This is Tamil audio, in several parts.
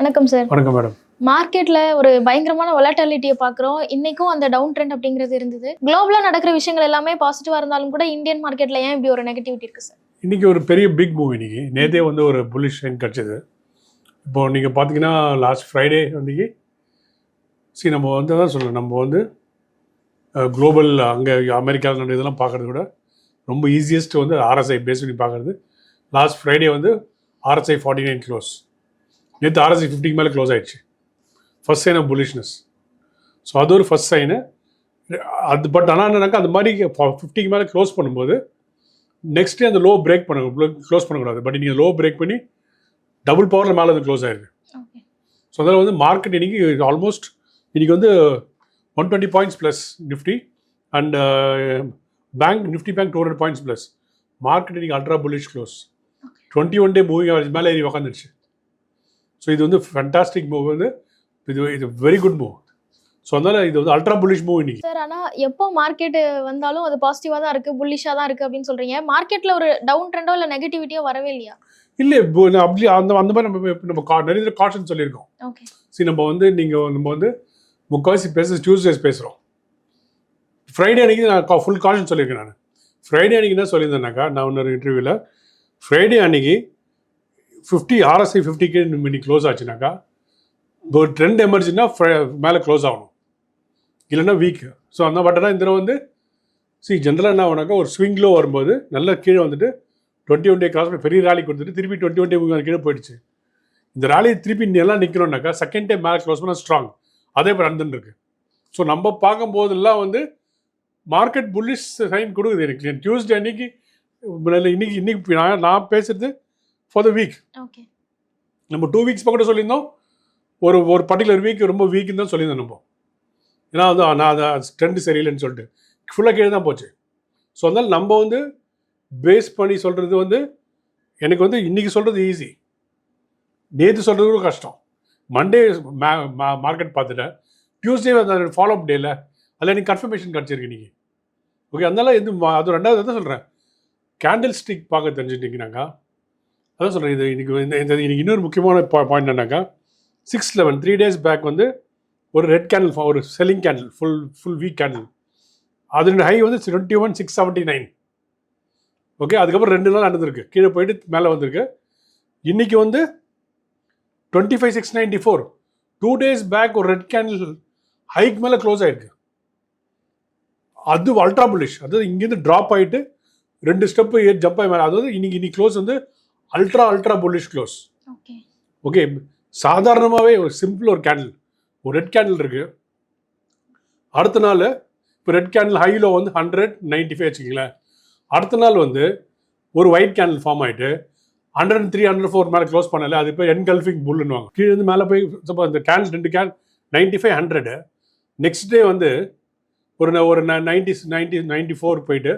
வணக்கம் சார் வணக்கம் மேடம் மார்க்கெட்ல ஒரு பயங்கரமான வொலட்டாலிட்டியை பார்க்குறோம் இன்னைக்கும் அந்த டவுன் ட்ரெண்ட் அப்படிங்கிறது இருந்தது. குளோபலா நடக்கிற விஷயங்கள் எல்லாமே பாசிட்டிவா இருந்தாலும் கூட இந்தியன் மார்க்கெட்ல ஏன் இப்படி ஒரு நெகட்டிவிட்டி இருக்கு சார் இன்னைக்கு ஒரு பெரிய பிக் மூவ் இன்னைக்கு. நேத்தே வந்து ஒரு புல்லிஷ் ட்ரெண்ட் கிடச்சிது. இப்போ நீங்கள் பார்த்தீங்கன்னா லாஸ்ட் ஃப்ரைடே அன்றைக்கி சரி நம்ம வந்து தான் சொல்லணும் நம்ம வந்து குளோபல் அங்கே அமெரிக்காவில் நடந்த இதெல்லாம் பார்க்குறத விட ரொம்ப ஈஸியஸ்ட் வந்து ஆர்எஸ்ஐ பேஸ் பண்ணி பார்க்குறது லாஸ்ட் ஃப்ரைடே வந்து ஆர்எஸ்ஐ ஃபார்ட்டி நைன் க்ளோஸ் நேற்று ஆர்எஸ்ஐ ஃபிஃப்டிக்கு மேலே க்ளோஸ் ஆயிடுச்சு. First sign of bullishness so அது ஒரு ஃபர்ஸ்ட் சைனு அது பட் ஆனால் என்னன்னாக்கா அந்த மாதிரி ஃபிஃப்டிக்கு மேலே க்ளோஸ் பண்ணும்போது நெக்ஸ்ட் அந்த லோ பிரேக் பண்ண க்ளோஸ் பண்ணக்கூடாது. பட் நீங்கள் லோ பிரேக் பண்ணி டபுள் பவரில் மேலே அது க்ளோஸ் ஆயிருக்கு ஸோ அதில் வந்து மார்க்கெட் இன்னைக்கு ஆல்மோஸ்ட் இன்னைக்கு வந்து one twenty points plus Nifty and bank Nifty bank two hundred points plus market இன்னைக்கு ultra bullish close twenty one day moving average மேலே ஏறி உக்காந்துருச்சு. ஸோ இது வந்து ஃபண்டாஸ்டிக் மூவ் வந்து இது இது வெரி குட் மூவ் ஸோ அதனால் இது வந்து அல்ட்ரா புல்லிஷ் மூவ் இன்னைக்கு. சார் ஆனா எப்போ மார்க்கெட் வந்தாலும் அது பாசிட்டிவா தான் இருக்கு புல்லிஷா தான் இருக்கு அப்படின்னு சொல்றீங்க. மார்க்கெட்ல ஒரு டவுன் ட்ரெண்டோ இல்ல நெகட்டிவிட்டியோ வரவே இல்லையா? இல்லை இப்போ அப்படி அந்த அந்த மாதிரி நம்ம நம்ம கா- நிறைய காஷன் சொல்லியிருக்கோம். ஓகே சரி நம்ம வந்து நீங்கள் நம்ம வந்து முக்கால்வாசி பேச டியூஸ்டேஸ் பேசுகிறோம் ஃப்ரைடே அன்றைக்கி நான் ஃபுல் காஷன் சொல்லியிருக்கேன் நான். ஃப்ரைடே அன்றைக்கி என்ன சொல்லியிருந்தேனாக்கா நான் இன்னொரு இன்டர்வியூவில் ஃப்ரைடே அன்றைக்கி ஃபிஃப்டி ஆர்எஸ்ஐ ஃபிஃப்டிக்கு இன்னைக்கு க்ளோஸ் ஆச்சுனாக்கா ஒரு ட்ரெண்ட் எமர்ஜின்னா மேலே க்ளோஸ் ஆகணும். இல்லைன்னா வீக் ஸோ அந்த பட்டனா இந்த தடவை வந்து சி ஜென்ரலாக என்ன ஆகுனாக்கா ஒரு ஸ்விங்லோ வரும்போது நல்லா கீழே வந்துட்டு டுவெண்ட்டி ஒன் டே கிராஸ் பெரிய ரேலி கொடுத்துட்டு திருப்பி டுவெண்ட்டி ஒன் டே கீழே போயிடுச்சு. இந்த ரேலி திருப்பி எல்லாம் நிற்கணும்னாக்கா செகண்ட் டே மேலே க்ளோஸ் பண்ணால் ஸ்ட்ராங் அதே மாதிரி நடந்துருக்கு ஸோ நம்ம பார்க்கும்போதெல்லாம் வந்து மார்க்கெட் புல்லிஷ் சைன் கொடுக்குது எனக்கு. டியூஸ்டே அன்னைக்கு இன்னைக்கு இன்னைக்கு நான் நான் பேசுறது ஃபார் த வீக் ஓகே நம்ம டூ வீக்ஸ் பக்கம் சொல்லியிருந்தோம். ஒரு ஒரு பர்டிகுலர் வீக் ரொம்ப வீக்குன்னு தான் சொல்லியிருந்தோம் நம்ம. ஏன்னா வந்து நான் அதை ட்ரெண்டு சரியில்லைன்னு சொல்லிட்டு. ஃபுல்லாக கீழே தான் போச்சு. ஸோ அதனால் நம்ம வந்து பேஸ் பண்ணி சொல்கிறது வந்து எனக்கு வந்து இன்றைக்கி சொல்கிறது ஈஸி நேற்று சொல்கிறது கூட கஷ்டம். மண்டே மார்க்கெட் பார்த்துட்டேன். டியூஸ்டே அந்த ஃபாலோ அப் டேல அதில் எனக்கு கன்ஃபர்மேஷன் கிடச்சிருக்கு நீங்கள் ஓகே அதனால எது மா- அது ரெண்டாவது தான் சொல்கிறேன் கேண்டில் ஸ்டிக் பார்க்க தெரிஞ்சுட்டிங்கனாக்கா அதான் சொல்கிறேன் இது இன்னைக்கு இந்த இந்த இன்னைக்கு இன்னொரு முக்கியமான பாயிண்ட் என்னன்னாக்கா six eleven three days back வந்து ஒரு ரெட் கேண்டில் ஒரு selling candle full full week candle அதனுடைய ஹை வந்து twenty one six seventy nine okay அதுக்கப்புறம் ரெண்டு நாள் நடந்திருக்கு. கீழே போயிட்டு மேலே வந்திருக்கு. இன்றைக்கி வந்து twenty five six ninety four two days back ஒரு ரெட் கேண்டில் ஹைக் மேலே க்ளோஸ் ஆகிருக்கு அது அல்ட்ரா புல்லிஷ் அதாவது இங்கேருந்து ட்ராப் ஆகிட்டு ரெண்டு ஸ்டெப்பு ஜம்ப் ஆகி மேலே அதாவது இன்னைக்கு இன்னைக்கு க்ளோஸ் வந்து ultra ultra bullish close okay சாதாரணமாகவே ஒரு சிம்பிள் ஒரு கேண்டில் ஒரு ரெட் கேண்டில் இருக்கு. அடுத்த நாள் இப்போ ரெட் கேண்டில் ஹைலோ வந்து ஹண்ட்ரட் நைன்டி ஃபைவ் வச்சுக்கிங்களேன். அடுத்த நாள் வந்து ஒரு ஒயிட் கேண்டில் ஃபார்ம் ஆகிட்டு ஹண்ட்ரட் த்ரீ ஹண்ட்ரட் ஃபோர் மேலே க்ளோஸ் பண்ணல அது இப்போ என்கல்ஃபிங் புல்லுன்னுவாங்க கீழே இருந்து மேலே போய் suppose இந்த கேண்டில் ரெண்டு can ninety five hundred next day வந்து ஒரு ந- ஒரு நைன்டி நைன்டி நைன்டி ஃபோர் போயிட்டு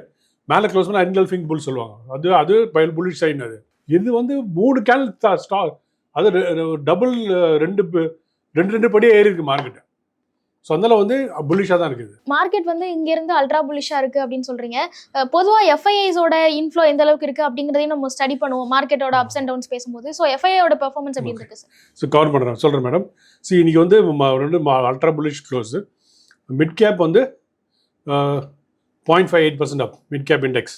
மேலே க்ளோஸ் பண்ண என்கல்ஃபிங் புல் சொல்லுவாங்க. அது அது பயல் புல்லிஷ் சைன் அது. இது வந்து மூணு கேண்டில் ஸ்டாக் அது டபுள் ரெண்டு ரெண்டு ரெண்டு படியே ஏறி இருக்கு மார்க்கெட் ஸோ அதனால வந்து புல்லிஷாக தான் இருக்குது. மார்க்கெட் வந்து இங்க இருந்து அல்ட்ரா புல்லிஷா இருக்கு அப்படின்னு சொல்றீங்க. அஹ் பொதுவா எஃப்ஐஐஸோட இன்ஃப்ளோ எந்த அளவுக்கு இருக்கு அப்படிங்கறதையும் நம்ம ஸ்டடி பண்ணுவோம். மார்க்கெட்டோட அப்ஸ் அண்ட் டவுன்ஸ் பேசும்போது. ஸோ எஃப்ஐஐயோட பெர்ஃபார்மன்ஸ் எப்படி இருக்கு சார் ஸோ கவர் பண்ணுறேன் சொல்கிறேன் மேடம் சி இன்னைக்கு வந்து ரெண்டு ultra bullish close mid cap வந்து point five eight percent up mid cap index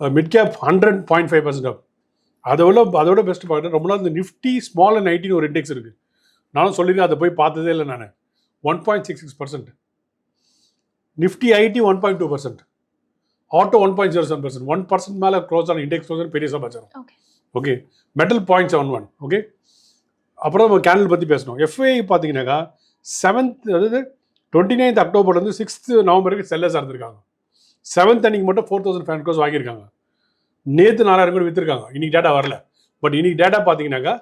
mid cap hundred point five percent up அதை விட அதோட பெஸ்ட் பார்க்குறேன் ரொம்ப நாள் இந்த நிஃப்டி ஸ்மால் அண்ட் ஐட்டின்னு ஒரு இண்டெக்ஸ் இருக்குது நானும் சொல்லியிருக்கேன் அதை போய் பார்த்ததே இல்லை நான். One point six six percent Nifty IT one point two percent auto one point zero seven percent one percent மேலே க்ளோஸ் ஆன இண்டெக்ஸ் க்ளோஸ் பெரிய சமாச்சாரம். Okay metal point seven one okay அப்புறம் நம்ம கேண்டில் பற்றி பேசணும். எஃப்ஐ பார்த்தீங்கன்னாக்கா செவன்த் அதாவது டுவெண்ட்டி நைன்த் அக்டோபர்லேருந்து சிக்ஸ்த் நவம்பருக்கு செல்லர்ஸ் இருந்திருக்காங்க. செவன்த் அன்னைக்கு மட்டும் ஃபோர் தௌசண்ட் ஃபைவ் க்ரோஸ் வாங்கியிருக்காங்க. நேற்று நாலாயிரம் கோடி விற்றுருக்காங்க இன்னைக்கு டேட்டா வரல. பட் இன்னைக்கு டேட்டா பார்த்தீங்கன்னாக்கா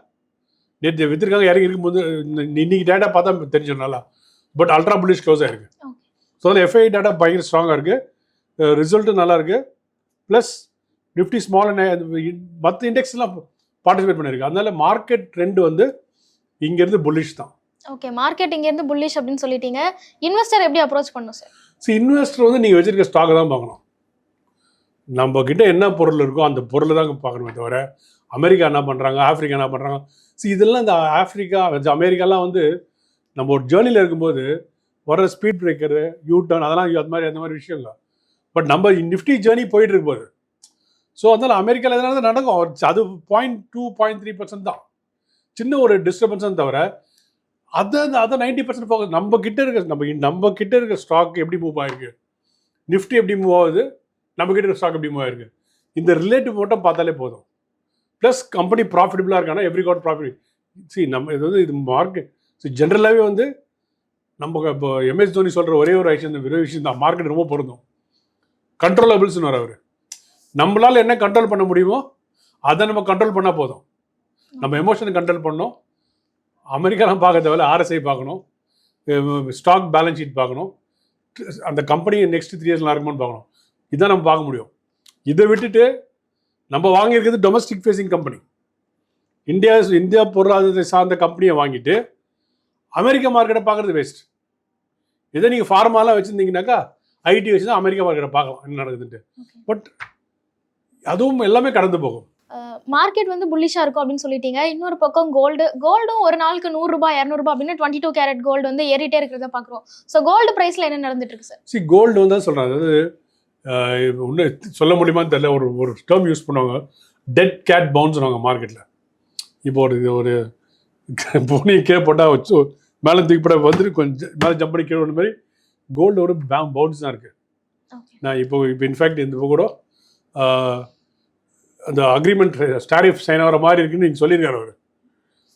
நேற்று விற்றுருக்காங்க இறங்கி இருக்கும்போது இன்னைக்கு டேட்டா பார்த்தா தெரிஞ்சிடும் நல்லா. பட் அல்ட்ரா புல்லிஷ் க்ளோஸ் ஆயிருக்கு. Okay. ஸோ அதில் எஃப்ஐ டேட்டா பயங்கர ஸ்ட்ராங்காக இருக்குது ரிசல்ட்டும் நல்லா இருக்கு. ப்ளஸ் நிஃப்டி ஸ்மால் மற்ற இண்டெக்ஸ்லாம் பார்ட்டிசிபேட் பண்ணியிருக்கு. அதனால மார்க்கெட் ட்ரெண்ட் வந்து இங்கேருந்து புல்லிஷ் தான். ஓகே மார்க்கெட் இங்க இருந்து புல்லிஷ் அப்படின்னு சொல்லிட்டீங்க. இன்வெஸ்டர் எப்படி அப்ரோச் பண்ணும் சார் ஸோ இன்வெஸ்டர் வந்து நீங்கள் வச்சிருக்க ஸ்டாக்கை தான் பார்க்கணும். நம்ம கிட்ட என்ன பொருள் இருக்கோ அந்த பொருளை தான் பார்க்கணுமே தவிர அமெரிக்கா என்ன பண்ணுறாங்க ஆப்பிரிக்கா என்ன பண்ணுறாங்க ஸோ இதெல்லாம் இந்த ஆப்பிரிக்கா அமெரிக்காலாம் வந்து நம்ம ஒரு ஜேர்னியில் இருக்கும்போது வர ஸ்பீட் பிரேக்கரு யூ டர்ன் அதெல்லாம் அது மாதிரி அந்த மாதிரி விஷயம் இல்லை. பட் நம்ம நிஃப்டி ஜேர்னி போயிட்டு இருக்கும்போது. ஸோ அதனால் அமெரிக்காவில் எதனால தான் நடக்கும்? அது point two point three percent தான். சின்ன ஒரு டிஸ்டர்பன்ஸ் தவிர அதை அதை நைன்டி பர்சன்ட் ஃபோக்கஸ் நம்ம கிட்ட இருக்க நம்ம நம்ம கிட்ட இருக்க ஸ்டாக் எப்படி மூவ் ஆகிருக்கு நிஃப்டி எப்படி மூவ் ஆகுது? நம்ம கிட்ட இருக்க ஸ்டாக் எப்படி மூவ் ஆயிருக்கு இந்த ரிலேட்டிவ் மட்டும் பார்த்தாலே போதும். ப்ளஸ் கம்பெனி ப்ராஃபிட்டபுளாக இருக்கானா எவ்ரி காட் ப்ராஃபிட் சி நம்ம இது வந்து இது மார்க்கெட் ஸோ ஜென்ரலாகவே வந்து நம்ம இப்போ எம்எஸ் தோனி சொல்கிற ஒரே ஒரு விஷயம் இந்த ஒரே விஷயம் தான். மார்க்கெட் ரொம்ப பொருந்தும். கண்ட்ரோலபிள்ஸ்னு வர அவர். நம்மளால் என்ன கண்ட்ரோல் பண்ண முடியுமோ அதை நம்ம கண்ட்ரோல் பண்ணால் போதும். நம்ம எமோஷனை கண்ட்ரோல் பண்ணோம். அமெரிக்காலாம் பார்க்க தேவையில்ல ஆர்எஸ்ஐ பார்க்கணும். ஸ்டாக் பேலன்ஸ் ஷீட் பார்க்கணும். அந்த கம்பெனி நெக்ஸ்ட் த்ரீ இயர்ஸ்லாம் இருக்குமான்னு பார்க்கணும். இதான் நம்ம பார்க்க முடியும். இதை விட்டுட்டு நம்ம வாங்கியிருக்கிறது domestic facing company India India பொருளாதாரத்தை சார்ந்த கம்பெனியை வாங்கிட்டு அமெரிக்க மார்க்கெட்டை பார்க்குறது வேஸ்ட் இதை நீங்கள் ஃபார்மாலாம் வச்சுருந்தீங்கன்னாக்கா ஐடி வச்சு தான் அமெரிக்கா மார்க்கெட்டை பார்க்கலாம் என்ன நடக்குதுன்ட்டு. பட் அதுவும் எல்லாமே கடந்து போகும். மார்க்கெட் வந்து புல்லிஷா இருக்கும் அப்படின்னு சொல்லிட்டீங்க. இன்னொரு பக்கம் கோல்டு கோல்டும் ஒரு நாளுக்கு நூறு ரூபாய் இரநூறு ரூபாய் அப்படின்னு டுவெண்ட்டி டூ கேரட் கோல்டு வந்து ஏறிட்டே இருக்கிறத பாக்குறோம் ஸோ கோல்டு பிரைஸ்ல என்ன நடந்துட்டு இருக்கு சார் சி கோல்டு வந்து சொல்கிறேன் அதாவது இன்னும் சொல்ல முடியுமான்னு தெரியல. ஒரு ஒரு டேர்ம் யூஸ் பண்ணுவாங்க. டெட் கேட் பவுன்ஸ்னுவாங்க மார்க்கெட்டில் இப்போ ஒரு இது ஒரு பூனியை கீழே போட்டால் வச்சு மேலே தூக்கி போட வந்துட்டு கொஞ்சம் மேலே ஜம்ப் பண்ணி கீழே மாதிரி கோல்டு ஒரு பவுன்ஸ் தான் இருக்குது நான் இப்போ இப்போ இன்ஃபேக்ட் இந்த கூட அந்த அக்ரிமெண்ட் ஸ்டாரிஃப் சைன் ஆகிற மாதிரி இருக்குன்னு நீங்கள் சொல்லியிருக்காரு அவர்.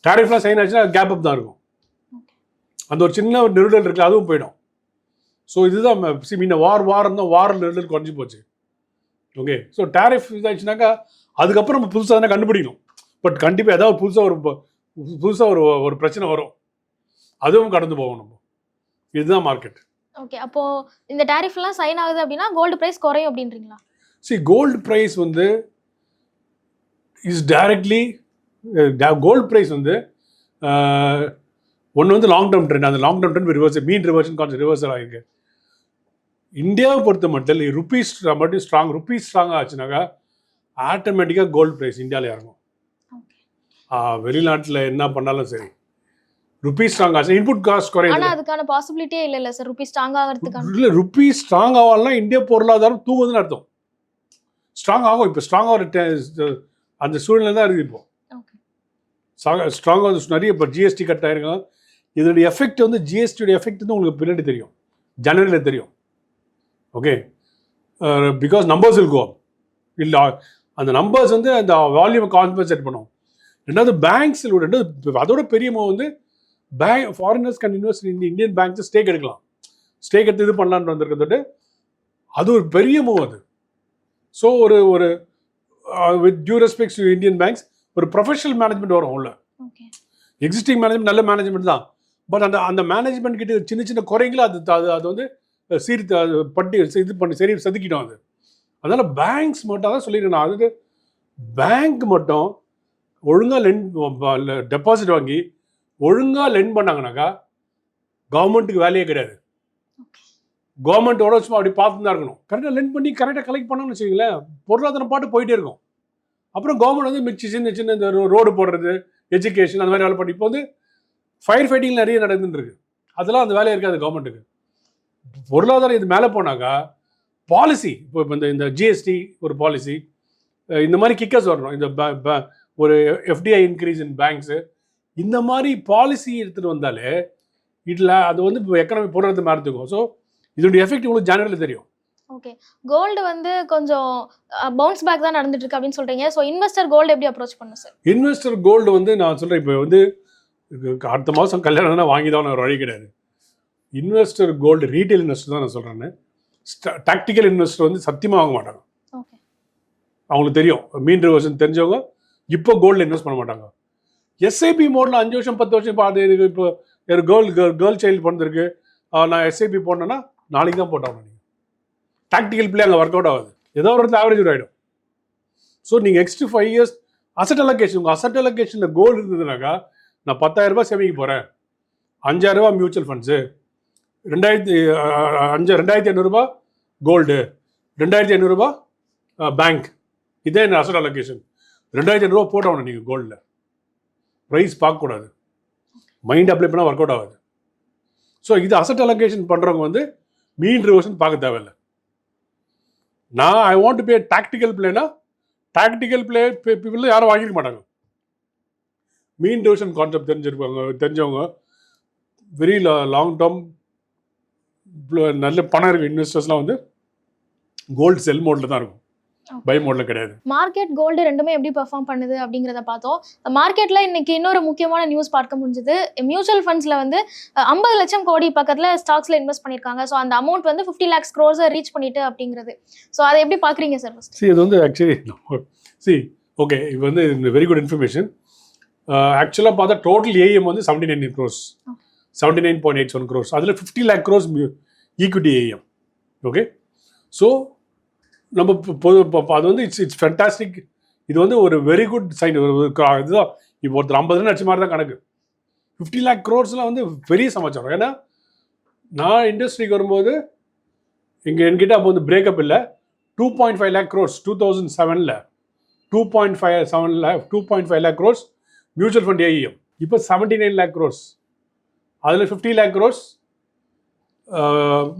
ஸ்டாரிஃப்லாம் சைன் ஆச்சுன்னா கேப் அப் தான் இருக்கும். அந்த ஒரு சின்ன ஒரு நெருடல் இருக்குல்ல அதுவும் போயிடும். ஸோ இதுதான் சி மீன் வார் வார் இருந்தால் வார் நெருடல் குறைஞ்சி போச்சு. ஓகே ஸோ டேரிஃப் இதாச்சுனாக்கா அதுக்கப்புறம் நம்ம புதுசாக தானே கண்டுபிடிக்கணும். பட் கண்டிப்பாக ஏதாவது புதுசாக ஒரு புதுசாக ஒரு ஒரு பிரச்சனை வரும். அதுவும் கடந்து போகும் நம்ம. இதுதான் மார்க்கெட் ஓகே அப்போ இந்த டேரிஃப் எல்லாம் சைன் ஆகுது அப்படின்னா கோல்டு பிரைஸ் குறையும் அப்படின்றீங்களா? சி கோல்டு ப்ரைஸ் வந்து இஸ் டைரக்ட்லி கோல்டு ப்ரைஸ் வந்து ஒன்று வந்து லாங் டேர்ம் ட்ரெண்ட் அந்த long term trend reverse mean reversion concept reversal ஆகிருக்கு இந்தியாவை பொறுத்த மட்டும் ருபீஸ் மட்டும் ஸ்ட்ராங் ருபீஸ் ஸ்ட்ராங் ஆச்சுனாக்கா ஆட்டோமேட்டிக்காக கோல்டு ப்ரைஸ் இந்தியாவில் இறங்கும். வெளிநாட்டில் என்ன பண்ணாலும் சரி ருபீஸ் ஸ்ட்ராங் ஆச்சு இன்புட் காஸ்ட் குறையுது. அதுக்கான பாசிபிலிட்டியே இல்ல இல்ல சார் ருபீஸ் ஸ்ட்ராங் ஆகிறதுக்கான. இல்லை ருபீஸ் ஸ்ட்ராங் ஆகலாம் இந்திய பொருளாதாரம் தூங்குதுன்னு அர்த்தம். ஸ்ட்ராங் ஆகும் இப்போ ஸ்ட்ராங் ஆகிற அந்த சூழ்நிலை தான் இருக்குது இப்போ. ஸ்ட்ராங்காக நிறைய இப்போ ஜிஎஸ்டி கட் ஆயிருக்காங்க. இதோடைய எஃபெக்ட் வந்து ஜிஎஸ்டியோட எஃபெக்ட் வந்து உங்களுக்கு பின்னாடி தெரியும். ஜனவரியில் தெரியும். ஓகே பிகாஸ் நம்பர்ஸ் இருக்கும் இல்லை அந்த நம்பர்ஸ் வந்து அந்த வால்யூமை கான்சன்ட்ரேட் பண்ணும். ரெண்டாவது பேங்க்ஸ் ரெண்டாவது அதோட பெரிய மூவ் வந்து bank foreigners can invest in Indian banks stake எடுக்கலாம். ஸ்டேக் எடுத்து இது பண்ணலான்னு வந்திருக்கிறதோட்டு அது ஒரு பெரிய மூவ் அது. ஸோ ஒரு ஒரு with due respects to Indian banks ஒரு ப்ரொஃபஷனல் மேனேஜ்மெண்ட் வரும் உள்ள. எக்ஸிஸ்டிங் மேனேஜ்மெண்ட் நல்ல மேனேஜ்மெண்ட் தான். பட் அந்த அந்த மேனேஜ்மெண்ட் கிட்ட சின்ன சின்ன குறைகளை அது அது அது வந்து சீர்த்து பட்டி இது பண்ணி சரி செதுக்கிட்டோம் அது. அதனால் பேங்க்ஸ் மட்டும் தான் சொல்லியிருக்கேன் நான். அதுக்கு பேங்க் மட்டும் ஒழுங்காக லென் டெபாசிட் வாங்கி ஒழுங்காக லென் பண்ணாங்கனாக்கா கவர்மெண்ட்டுக்கு வேலையே கிடையாது. கவர்மெண்ட்டோட சும்மா அப்படி பார்த்து தான் இருக்கணும். கரெக்டாக லென் பண்ணி கரெக்டாக கலெக்ட் பண்ணோம்னு வச்சுக்கங்களேன் பொருளாதாரம் பாட்டு போயிட்டே இருக்கும். அப்புறம் கவர்மெண்ட் வந்து மிச்சி சின்ன சின்ன இந்த ரோடு போடுறது எஜுகேஷன் அந்த மாதிரி வேலை பண்ணி இப்போ வந்து ஃபயர் ஃபைட்டிங் நிறைய நடந்துட்டு இருக்கு. அதெல்லாம் அந்த வேலையை இருக்காது கவர்மெண்ட்டுக்கு பொருளாதாரம் இது மேலே போனாக்கா பாலிசி இப்போ இப்போ இந்த இந்த ஜிஎஸ்டி ஒரு பாலிசி இந்த மாதிரி கிக்கர்ஸ் வரணும். இந்த ஒரு எஃப்டிஐ இன்க்ரீஸ் இன் பேங்க்ஸு இந்த மாதிரி பாலிசி எடுத்துகிட்டு வந்தாலே இதில் அது வந்து இப்போ எக்கனாமி பொருளாதாரத்தை மாறத்துக்கும் ஸோ இதோட எஃபெக்ட் உங்களுக்கு ஜனவரியில் தெரியும். ஓகே கோல்டு வந்து கொஞ்சம் பவுன்ஸ் பேக் தான் நடந்துட்டு இருக்கு அப்படின்னு சொல்றீங்க. ஸோ இன்வெஸ்டர் கோல்டு எப்படி அப்ரோச் பண்ணும் சார் இன்வெஸ்டர் கோல்டு வந்து நான் சொல்கிறேன் இப்போ வந்து அடுத்த மாதம் கல்யாணம்னா வாங்கி தான் ஒரு வழி கிடையாது. இன்வெஸ்டர் கோல்டு ரீட்டைல் இன்வெஸ்டர் தான் நான் சொல்கிறேன்னு டாக்டிக்கல் இன்வெஸ்டர் வந்து சத்தியமாக வாங்க மாட்டாங்க. அவங்களுக்கு தெரியும். மீன் வருஷம் தெரிஞ்சவங்க இப்போ கோல்டில் இன்வெஸ்ட் பண்ண மாட்டாங்க. எஸ்ஐபி மோடில் அஞ்சு வருஷம் பத்து வருஷம் இப்போ அது எனக்கு இப்போ ஒரு கேர்ள் கேர்ள் கேர்ள் சைல்டு பிறந்திருக்கு. நான் எஸ்ஐபி போடணுன்னா நாளைக்கு தான் போட்டாங்க நீங்கள் டாக்டிக்கல் பிளே அங்கே ஒர்க் அவுட் ஆகுது. ஏதோ ஒரு இடத்துல ஆவரேஜ் ஆகிடும் ஸோ நீங்கள் next five years asset allocation உங்கள் அசட் அலோகேஷனில் கோல்டு இருந்ததுனாக்கா நான் பத்தாயிரம் ரூபாய் சேமிக்க போகிறேன் அஞ்சாயிரம் ரூபாய் மியூச்சுவல் ஃபண்ட்ஸு ரெண்டாயிரத்தி அஞ்சு ரெண்டாயிரத்தி ஐநூறுரூபா கோல்டு. ரெண்டாயிரத்தி ஐநூறுரூபா பேங்க் இதே என்ன அசட் அலொகேஷன் ரெண்டாயிரத்தி ஐநூறுரூவா போட்டவன நீங்கள் கோல்டில் ப்ரைஸ் பார்க்கக்கூடாது. மைண்ட் அப்ளை பண்ணால் ஒர்க் அவுட் ஆகாது. ஸோ இது அசட் அலோகேஷன் பண்ணுறவங்க வந்து மீன் ரிவர்ஷன் பார்க்க தேவையில்ல. நான் I want to pay tactical பிளேனா tactical play people யாரும் வாங்கிக்க மாட்டாங்க. மீன் டிவிஷன் கான்செப்ட் தெரிஞ்சிருப்பாங்க தெரிஞ்சவங்க வெரி லாங் டேர்ம் நல்ல பணம் இருக்க இன்வெஸ்டர்ஸ்லாம் வந்து கோல்டு செல் மோடில் தான் இருக்கும். பை மோடில் கிடையாது. மார்க்கெட் கோல்டு ரெண்டுமே எப்படி பெர்ஃபார்ம் பண்ணுது அப்படிங்கிறத பார்த்தோம். மார்க்கெட்ல இன்னைக்கு இன்னொரு முக்கியமான நியூஸ் பார்க்க முடிஞ்சது. மியூச்சுவல் ஃபண்ட்ஸ்ல வந்து ஐம்பது லட்சம் கோடி பக்கத்துல ஸ்டாக்ஸ்ல இன்வெஸ்ட் பண்ணிருக்காங்க ஸோ அந்த அமௌண்ட் வந்து ஃபிஃப்டி லேக்ஸ் க்ரோஸை ரீச் பண்ணிட்டு அப்படிங்கிறது. ஸோ அதை எப்படி பாக்குறீங்க சார் சி இது வந்து ஆக்சுவலி சி ஓகே இது வந்து வெரி குட் இன்ஃபர்மேஷன் ஆக்சுவலாக பார்த்தா டோட்டல் ஏஎம் வந்து seventy nine crores seventy nine point eight one crores அதில் fifty lakh crores equity AUM okay so நம்ம பொது அது வந்து இட்ஸ் இட்ஸ் ஃபென்டாஸ்டிக் இது வந்து ஒரு வெரி குட் சைன் ஒரு இதுதான். இப்போ ஒருத்தர் ஐம்பது ரன் அடிச்ச மாதிரி தான் கணக்கு. ஃபிஃப்டி லேக் க்ரோர்ஸ்லாம் வந்து பெரிய சமாச்சாரம். ஏன்னா நான் இண்டஸ்ட்ரிக்கு வரும்போது இங்கே என்கிட்ட அப்போ வந்து பிரேக்கப் இல்லை. Two point five lakh crores two thousand செவனில் two point five seven lakh two point five lakh crores mutual fund AUM இப்போ செவன்ட்டி நைன் லேக் க்ரோர்ஸ் அதில் fifty lakh crores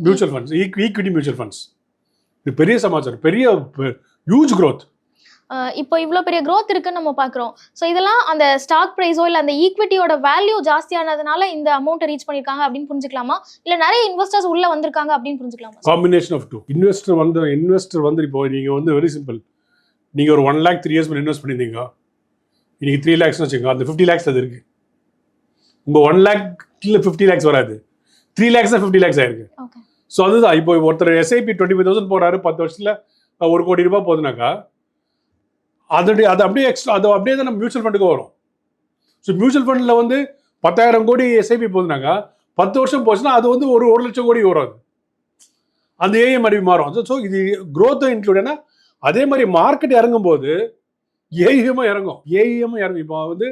mutual funds equity mutual funds இது பெரிய சமாச்சாரம் பெரிய ஹியூஜ் growth. இப்போ இவ்வளோ பெரிய growth இருக்குன்னு நம்ம பார்க்குறோம் ஸோ இதெல்லாம் அந்த ஸ்டாக் ப்ரைஸோ இல்லை அந்த ஈக்விட்டியோட வேல்யூ ஜாஸ்தியானதுனால இந்த அமௌண்ட்டை ரீச் பண்ணியிருக்காங்க அப்படின்னு புரிஞ்சுக்கலாமா? இல்லை நிறைய இன்வெஸ்டர்ஸ் உள்ள வந்திருக்காங்க அப்படின்னு புரிஞ்சுக்கலாமா? காம்பினேஷன் ஆஃப் டூ இன்வெஸ்டர் வந்து இன்வெஸ்டர் வந்து இப்போ நீங்கள் வந்து வெரி சிம்பிள் நீங்கள் ஒரு one lakh three years invest பண்ணியிருந்தீங்க. இன்னைக்கு த்ரீ லேக்ஸ்னு வச்சுக்கோங்க அந்த ஃபிஃப்டி லேக்ஸ் அது இருக்குது உங்கள் ஒன் லேக்ல ஃபிஃப்டி லேக்ஸ் வராது. த்ரீ லேக்ஸ் ஃபிஃப்டி லேக்ஸ் ஆயிருக்கு. ஸோ அதுதான். இப்போ ஒருத்தர் எஸ்ஐபி டுவெண்ட்டி ஃபைவ் தௌசண்ட் போறாரு பத்து வருஷத்துல ஒரு கோடி ரூபாய் போகுதுனாக்கா அதோடைய அது அப்படியே எக்ஸ்ட்ரா அது அப்படியே தான் நம்ம மியூச்சுவல் ஃபண்டுக்கு வரும். ஸோ மியூச்சுவல் ஃபண்டில் வந்து பத்தாயிரம் கோடி எஸ்ஐபி போகுதுனாக்கா பத்து வருஷம் போச்சுன்னா அது வந்து ஒரு ஒரு லட்சம் கோடி வரும் அது. அந்த ஏஎம் அடி மாறும். ஸோ இது growth இன்க்ளூட் ஏன்னா அதே மாதிரி மார்க்கெட் இறங்கும்போது ஏஇஎம்மும் இறங்கும். ஏஇஎம்மும் இறங்கும். இப்போ வந்து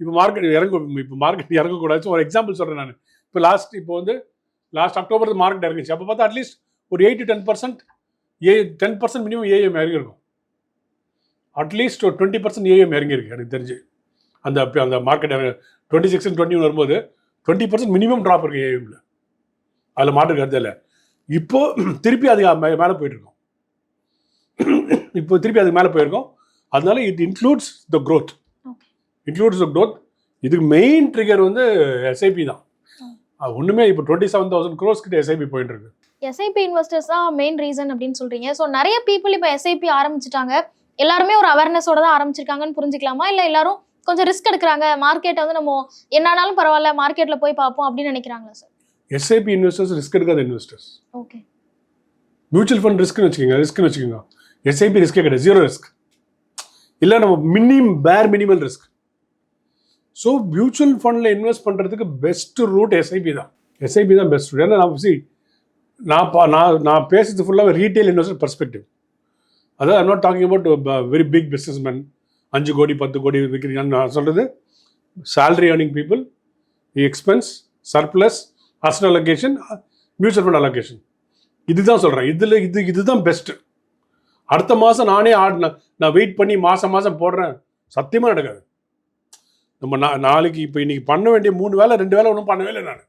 இப்போ மார்க்கெட் இறங்கும் இப்போ மார்க்கெட் இறங்கக்கூடாது ஒரு எக்ஸாம்பிள் சொல்கிறேன் நான். இப்போ லாஸ்ட் இப்போ வந்து லாஸ்ட் அக்டோபர் மார்க்கெட் இறங்குச்சு. அப்போ பார்த்தா அட்லீஸ்ட் ஒரு eight to ten percent a ten percent minimum AUM இறங்கிருக்கும் at least ஒரு டுவெண்ட்டி பர்சன்ட் ஏஎம் இறங்கியிருக்கு எனக்கு தெரிஞ்சு. அந்த அந்த மார்க்கெட் டுவெண்ட்டி சிக்ஸ் டுவெண்ட்டி வரும்போது டுவெண்ட்டி பர்சன்ட் மினிமம் ட்ராப் இருக்கு ஏஎம்ல அதில் மாற்று கருத்து இல்லை. இப்போ திருப்பி அது மேலே போயிட்டு இருக்கோம் இப்போ திருப்பி அதுக்கு மேலே போயிருக்கோம். அதனால it includes the Okay. Includes the growth. இதுக்கு மெயின் ட்ரிகர் வந்து எஸ்ஐபி தான். ஒன்றுமே இப்போ டுவெண்ட்டி செவன் தௌசண்ட் க்ரோஸ் கிட்ட எஸ்ஐபி போயிட்டு இருக்கு. எஸ்ஐபி இன்வெஸ்டர்ஸ் தான் மெயின் ரீசன் அப்படின்னு சொல்றீங்க. ஸோ நிறைய பீப்புள் இப்போ எஸ்ஐபி ஆரம்பிச்சிட்டாங்க. எல்லாருமே ஒரு அவேர்னஸோட தான் ஆரம்பிச்சிருக்காங்கன்னு புரிஞ்சுக்கலாமா? இல்லை எல்லாரும் கொஞ்சம் ரிஸ்க் எடுக்கிறாங்க. மார்க்கெட்டை வந்து நம்ம என்னானாலும் பரவாயில்ல மார்க்கெட்ல போய் பார்ப்போம் அப்படின்னு நினைக்கிறாங்களா சார் எஸ்ஐபி இன்வெஸ்டர்ஸ் ரிஸ்க் எடுக்காத இன்வெஸ்டர்ஸ் ஓகே மியூச்சுவல் ஃபண்ட் ரிஸ்க்னு வச்சுக்கோங்க ரிஸ்க்னு வச்சுக்கோங்க. எஸ்ஐபி ரிஸ்க்கே கிடையாது. ஜீரோ ரிஸ்க் இல்லை நம்ம மினிம் பேர் மினிமல் ரிஸ்க் ஸோ மியூச்சுவல் ஃபண்டில் இன்வெஸ்ட் பண்ணுறதுக்கு பெஸ்ட் ரூட் எஸ்ஐபி தான். எஸ்ஐபி தான் பெஸ்ட் ரூட் ஏன்னா நான் சி நான் பா நான் நான் பேசுறது ஃபுல்லாக ரீட்டைல் இன்வெஸ்டர் பர்ஸ்பெக்டிவ் அதாவது I'm not talking about very big business man அஞ்சு கோடி பத்து கோடி விற்கிறீங்கன்னு நான் சொல்கிறது salary earning people expense surplus asset allocation mutual fund allocation இதுதான் சொல்கிறேன் இதில் இது இதுதான் பெஸ்ட்டு அடுத்த மாதம் நானே ஆட் நான் வெயிட் பண்ணி மாதம் மாதம் போடுறேன். சத்தியமாக நடக்காது. நம்ம நா நாளைக்கு இப்போ இன்னைக்கு பண்ண வேண்டிய மூணு வேலை ரெண்டு வேலை ஒன்றும் பண்ணவே இல்லை நான்.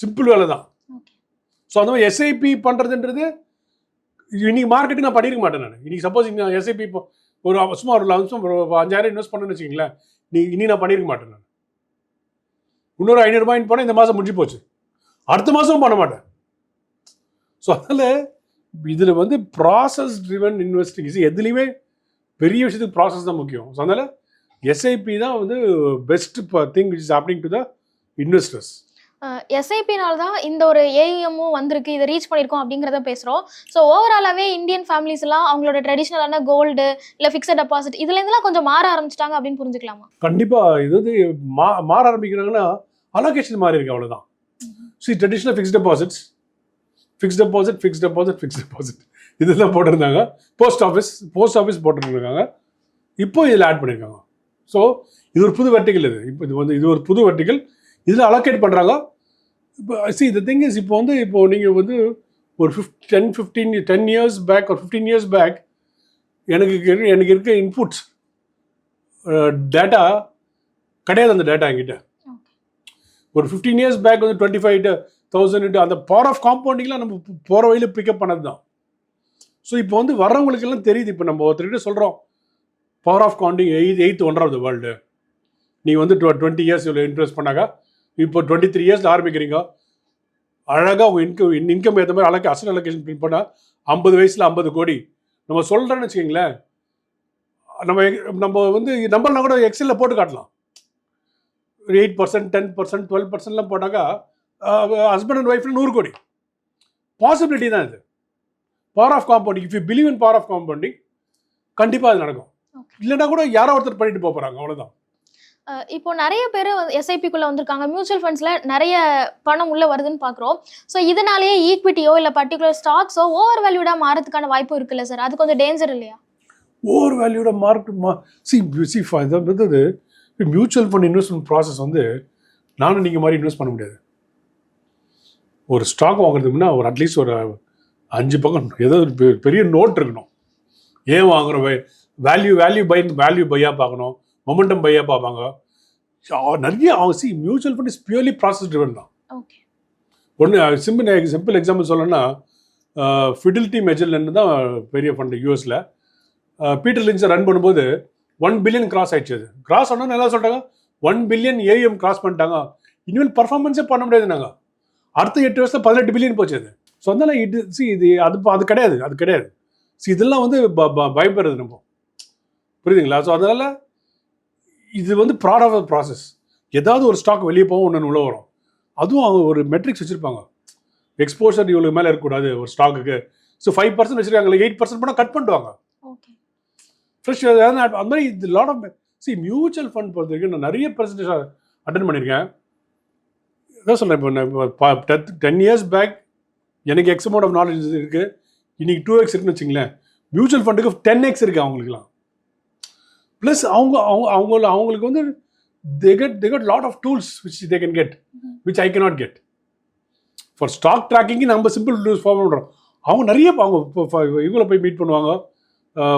சிம்பிள் வேலை தான். ஸோ அந்த மாதிரி எஸ்ஐபி பண்ணுறதுன்றது இன்னைக்கு மார்க்கெட்டுக்கு நான் பண்ணியிருக்க மாட்டேன் நான். இன்னைக்கு சப்போஸ் நான் எஸ்ஐபி இப்போ ஒரு சும்மா ஒரு லம்சம் ஒரு அஞ்சாயிரம் இன்வெஸ்ட் பண்ணேன்னு வச்சுக்கங்களேன் நீ இனி நான் பண்ணியிருக்க மாட்டேன் நான். இன்னொரு ஐநூறுபாயின் போனால் இந்த மாதம் முடிஞ்சு போச்சு. அடுத்த மாதமும் பண்ண மாட்டேன். ஸோ அதனால் இதில் வந்து ப்ராசஸ் ட்ரிவன் இன்வெஸ்டிங் எதுலேயுமே பெரிய விஷயத்துக்கு ப்ராசஸ் தான் முக்கியம். ஸோ அதனால் எஸ்ஐபி தான் வந்து best thing is happening to the investors எஸ்ஐபினால தான் இந்த ஒரு ஏயுஎம்மும் வந்திருக்கு இதை ரீச் பண்ணியிருக்கோம் அப்படிங்கிறத பேசுகிறோம் ஸோ ஓவராலாகவே இந்தியன் ஃபேமிலிஸ் எல்லாம் அவங்களோட ட்ரெடிஷ்னலான கோல்டு இல்லை ஃபிக்ஸட் டெபாசிட் இதுலேருந்துலாம் கொஞ்சம் மாற ஆரம்பிச்சிட்டாங்க அப்படின்னு புரிஞ்சுக்கலாமா? கண்டிப்பாக இது வந்து மா மாற ஆரம்பிக்கிறாங்கன்னா அலோகேஷன் மாறி இருக்கு அவ்வளோதான் see traditional fix deposits fix deposit fix deposit fix deposit இதெல்லாம் போட்டிருந்தாங்க. போஸ்ட் ஆஃபீஸ் போஸ்ட் ஆஃபீஸ் போட்டுருக்காங்க இப்போ இதில் ஆட் பண்ணியிருக்காங்க. ஸோ இது ஒரு புது வெர்டிக்கல் இது. இப்போ இது வந்து இது ஒரு புது வெர்டிக்கல் இதில் அலோகேட் பண்ணுறாங்க இப்போ சி த திங் இஸ் இப்போ வந்து இப்போ நீங்கள் வந்து ஒரு fifth ten fifteen ten years back ஒரு ஃபிஃப்டீன் இயர்ஸ் பேக் எனக்கு எனக்கு இருக்க இன்புட்ஸ் டேட்டா கிடையாது அந்த டேட்டா என்கிட்ட. ஒரு ஃபிஃப்டீன் இயர்ஸ் பேக் வந்து டுவெண்ட்டி ஃபைவ் தௌசண்ட் அந்த பவர் ஆஃப் காம்பவுண்டிங்லாம் நம்ம போகிற வழியில் பிக்கப் பண்ணது தான் ஸோ இப்போ வந்து வர்றவங்களுக்கெல்லாம் தெரியுது. இப்போ நம்ம ஒருத்தர்கிட்ட சொல்கிறோம் power of counting eighth eighth one of the world நீ வந்து டுவெண்ட்டி இயர்ஸ் இவ்வளோ இன்ட்ரெஸ்ட் பண்ணாங்க இப்போ டுவெண்ட்டி த்ரீ இயர்ஸ் ஆரம்பிக்கிறீங்க. அழகாக உங்கள் இன்கம் இன்கம் ஏற்ற மாதிரி அழகாக அசல் அலோகேஷன் பிரிண்ட் பண்ணால் ஐம்பது வயசில் ஐம்பது கோடி. நம்ம சொல்கிறேன்னு வச்சுக்கிங்களேன். நம்ம நம்ம வந்து நம்பர்லாம் கூட எக்ஸலில் போட்டு காட்டலாம். Eight percent ten percent twelve பர்சன்ட்லாம் போட்டாக்கா ஹஸ்பண்ட் அண்ட் ஒய்ஃப்ல நூறு கோடி. பாசிபிலிட்டி தான் இது. Power of compounding if you believe in power of compounding கண்டிப்பாக அது நடக்கும். இல்லைன்னா கூட யாரோ ஒருத்தர் பண்ணிட்டு அவ்வளோதான் அஹ் இப்போ நிறைய பேர் எஸ்ஐபிக்குள்ள வந்திருக்காங்க. மியூச்சுவல் ஃபண்ட்ஸ்ல நிறைய பணம் உள்ள வருதுன்னு பாக்குறோம். ஸோ இதனாலேயே ஈக்விட்டியோ இல்ல பர்டிகுலர் ஸ்டாக்ஸோ ஓவர் வேல்யூடா மாறதுக்கான வாய்ப்பு இருக்குல்ல சார் அது கொஞ்சம் டேஞ்சர் இல்லையா? ஓவர் வேல்யூட மார்க் மா சி சி வந்து மியூச்சுவல் ஃபண்ட் இன்வெஸ்ட்மெண்ட் ப்ராசஸ் வந்து நானும் நீங்கள் மாதிரி இன்வெஸ்ட் பண்ண முடியாது. ஒரு ஸ்டாக் வாங்குறதுக்குன்னா ஒரு அட்லீஸ்ட் ஒரு அஞ்சு பக்கம் ஏதோ பெரிய நோட் இருக்கணும். ஏன் வாங்குறோம்? வேல்யூ வேல்யூ பை வேல்யூ பையாக பார்க்கணும். மொமெண்டம் பையாக பார்ப்பாங்க. நிறைய அவங்க see mutual fund is purely process driven தான். ஓகே ஒன்று சிம்பிள் சிம்பிள் எக்ஸாம்பிள் சொல்லணும்னா ஃபிடிலிட்டி மெஜர்லன்னு தான் பெரிய ஃபண்டு யூஎஸில் பீட்டர் லின்ஸை ரன் பண்ணும்போது ஒன் பில்லியன் கிராஸ் ஆயிடுச்சு அது. கிராஸ் ஆனால் நல்லா சொல்லிட்டாங்க? ஒன் பில்லியன் ஏஎம் கிராஸ் பண்ணிட்டாங்க. இனிமேல் பர்ஃபார்மன்ஸே பண்ண முடியாது நாங்கள் அடுத்த எட்டு வருஷத்தில் பதினெட்டு பில்லியன் போச்சு அது. ஸோ அதனால இது சி இது அது அது கிடையாது அது கிடையாது. சி இதெல்லாம் வந்து பயப்படுறது நம்ம. புரியுதுங்களா? ஸோ அதனால இது வந்து ப்ராட் ஆஃப் ப்ராசஸ் ஏதாவது ஒரு ஸ்டாக் வெளியே போகும் ஒன்று உள்ள வரும். அதுவும் அவங்க ஒரு மெட்ரிக்ஸ் வச்சுருப்பாங்க. எக்ஸ்போஷர் இவ்வளோ மேலே இருக்கக்கூடாது ஒரு ஸ்டாக்குக்கு ஸோ ஃபைவ் பர்சன்ட் வச்சுருக்காங்க எயிட் பர்சன்ட் பண்ணால் கட் பண்ணிடுவாங்க. ஓகே ஃப்ரெஷ் அந்த மாதிரி இது lot of see mutual fund பொறுத்த வரைக்கும் நான் நிறைய பர்சன்டேஜ் அட்டன் பண்ணியிருக்கேன். அதான் சொல்கிறேன் இப்போ நான் டென் இயர்ஸ் பேக் எனக்கு எக்ஸ் அமௌண்ட் ஆஃப் நாலேஜ் இருக்குது இன்னைக்கு டூ எக்ஸ் இருக்குன்னு வச்சுங்களேன். மியூச்சுவல் ஃபண்டுக்கு டென் எக்ஸ் இருக்குது அவங்களுக்குலாம் ப்ளஸ் அவங்க அவங்க அவங்க அவங்களுக்கு வந்து they get they get lot of tools which they can get which I cannot get for stock ட்ராக்கிங்கு நம்ம சிம்பிள் டூல்ஸ் ஃபார்ம் பண்ணுறோம் அவங்க நிறைய அவங்க இவங்கள போய் மீட் பண்ணுவாங்க.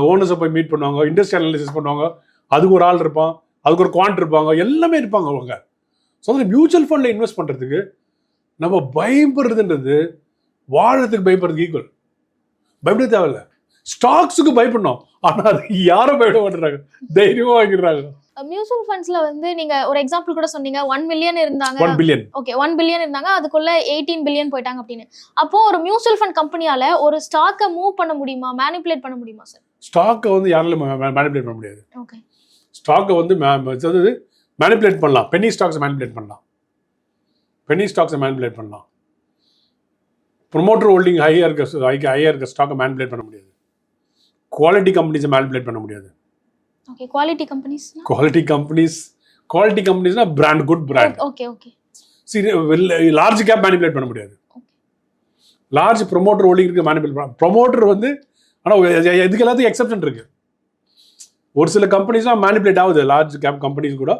ஓனர்ஸை போய் மீட் பண்ணுவாங்க. இண்டஸ்ட்ரியல் அனாலிசிஸ் பண்ணுவாங்க. அதுக்கு ஒரு ஆள் இருப்பான். அதுக்கு ஒரு குவான்ட் இருப்பாங்க. எல்லாமே இருப்பாங்க அவங்க. ஸோ அதில் மியூச்சுவல் ஃபண்டில் இன்வெஸ்ட் பண்ணுறதுக்கு நம்ம பயப்படுறதுன்றது வாழறதுக்கு பயப்படுறதுக்கு ஈக்குவல் பயப்பட தேவையில்லை. ஸ்டாக்ஸுக்கு பயப்படணும். ஆனால் அது யாரும் பயப்பட மாட்டேறாங்க தைரியமாக வாங்கிடுறாங்க மியூச்சுவல் ஃபண்ட்ஸ்ல வந்து நீங்க ஒரு எக்ஸாம்பிள் கூட சொன்னீங்க. ஒன் மில்லியன் இருந்தாங்க. One billion okay one billion இருந்தாங்க. அதுக்குள்ள எயிட்டீன் பில்லியன் போயிட்டாங்க அப்படின்னு. அப்போ ஒரு மியூச்சுவல் ஃபண்ட் கம்பெனியால ஒரு ஸ்டாக்கை மூவ் பண்ண முடியுமா? மேனிப்புலேட் பண்ண முடியுமா சார் ஸ்டாக்கை வந்து யாராலும் மேனிப்புலேட் பண்ண முடியாது. ஓகே ஸ்டாக்கை வந்து அதாவது மேனிப்புலேட் பண்ணலாம். பென்னி ஸ்டாக்ஸை மேனிப்புலேட் பண்ணலாம். பென்னி ஸ்டாக்ஸை மேனிப்புலேட் பண்ணலாம். ப்ரொமோட்டர் ஹோல்டிங் ஹையாக இருக்க ஹையாக இருக்க ஸ்டாக்கை மேனிப்புலேட் பண்ண முடியாது. குவாலிட்டி கம்பெனிஸை மேனிப்புலேட் பண்ண முடியாது. Okay quality companies quality companies quality கம்பெனிஸ்னா brand good brand okay okay சரி லார்ஜ் கேப் மேனிப்புலேட் பண்ண முடியாது. லார்ஜ் ப்ரொமோட்டர் ஹோல்டிங் இருக்கு மேனிப்புலேட் பண்ண ப்ரொமோட்டர் வந்து ஆனால் இதுக்கு எல்லாத்துக்கும் எக்ஸப்ஷன் இருக்கு? ஒரு சில கம்பெனிஸ்லாம் மேனிப்புலேட் ஆகுது லார்ஜ் கேப் கம்பெனிஸ் கூட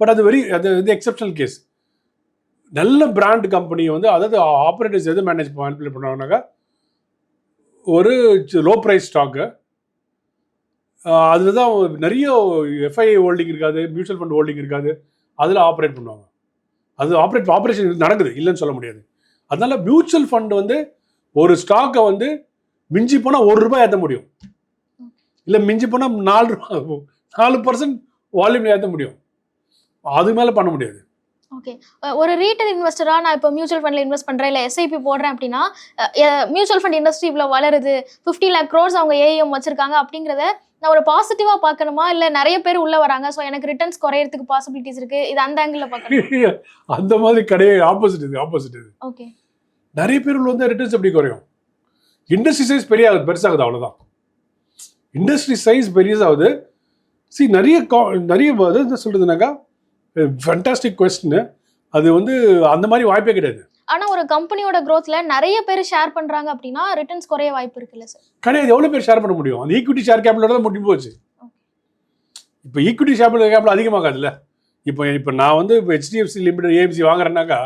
பட் அது வெரி அது வந்து எக்ஸப்ஷனல் கேஸ் நல்ல பிராண்ட் கம்பெனி வந்து அதாவது ஆப்ரேட்டர்ஸ் எது மேனேஜ் மேனிப்புலேட் பண்ணுவாங்கனாக்கா ஒரு லோ ப்ரைஸ் ஸ்டாக்கு அதில் தான் நிறைய எஃப்ஐஐ ஹோல்டிங் இருக்காது மியூச்சுவல் ஃபண்ட் ஹோல்டிங் இருக்காது. அதில் ஆப்ரேட் பண்ணுவாங்க. அது ஆப்ரேட் ஆப்ரேஷன் நடக்குது இல்லைன்னு சொல்ல முடியாது. அதனால மியூச்சுவல் ஃபண்ட் வந்து ஒரு ஸ்டாக்கை வந்து மிஞ்சி போனால் ஒரு ரூபாய் ஏற்ற முடியும். இல்லை மிஞ்சி போனால் நாலு ரூபா நாலு பர்சன்ட் வால்யூம் ஏற்ற முடியும். அது மேலே பண்ண முடியாது. ஓகே ஒரு ரீட்டைல் இன்வெஸ்டரா நான் இப்போ மியூச்சுவல் ஃபண்ட்ல இன்வெஸ்ட் பண்றேன் இல்ல எஸ்ஐபி போடுறேன் அப்படின்னா மியூச்சுவல் ஃபண்ட் இண்டஸ்ட்ரி இவ்வளவு வளருது 50 லேக் க்ரோர்ஸ் அவங்க ஏஎம் வச்சிருக்காங்க அப்படிங்கறத நான் ஒரு பாசிட்டிவா பார்க்கணுமா? இல்ல நிறைய பேர் உள்ள வராங்க ஸோ எனக்கு ரிட்டர்ன்ஸ் குறையறதுக்கு பாசிபிலிட்டிஸ் இருக்கு. இது அந்த ஆங்கிள் பார்க்கணும்? அந்த மாதிரி கிடையாது. ஆப்போசிட் இது ஆப்போசிட் இது. ஓகே நிறைய பேர் உள்ள வந்து ரிட்டர்ன்ஸ் எப்படி குறையும்? இண்டஸ்ட்ரி சைஸ் பெரிய பெருசாகுது அவ்வளோதான் இண்டஸ்ட்ரி சைஸ் பெரியசாகுது சி நிறைய கா- நிறைய என்ன சொல்றதுனாக்கா ஃபண்டாஸ்டிக் கொஸ்டின் அது வந்து அந்த மாதிரி வாய்ப்பே கிடையாது. ஆனா ஒரு கம்பெனியோட growthல நிறைய பேர் ஷேர் பண்றாங்க அப்படின்னா ரிட்டர்ன்ஸ் குறைய வாய்ப்பு இருக்குல்ல சார் கிடையாது. எவ்வளோ பேர் ஷேர் பண்ண முடியும்? அந்த ஈக்விட்டி ஷேர் கேபிட்டலோட தான் முடிஞ்சு போச்சு. இப்போ ஈக்விட்டி ஷேர் கேபிட்டல் அதிகமாகாதுல்ல? இப்போ இப்போ நான் வந்து இப்போ ஹெச்டிஎஃப்சி லிமிடெட் ஏஎம்சி வாங்குறேன்னாக்கா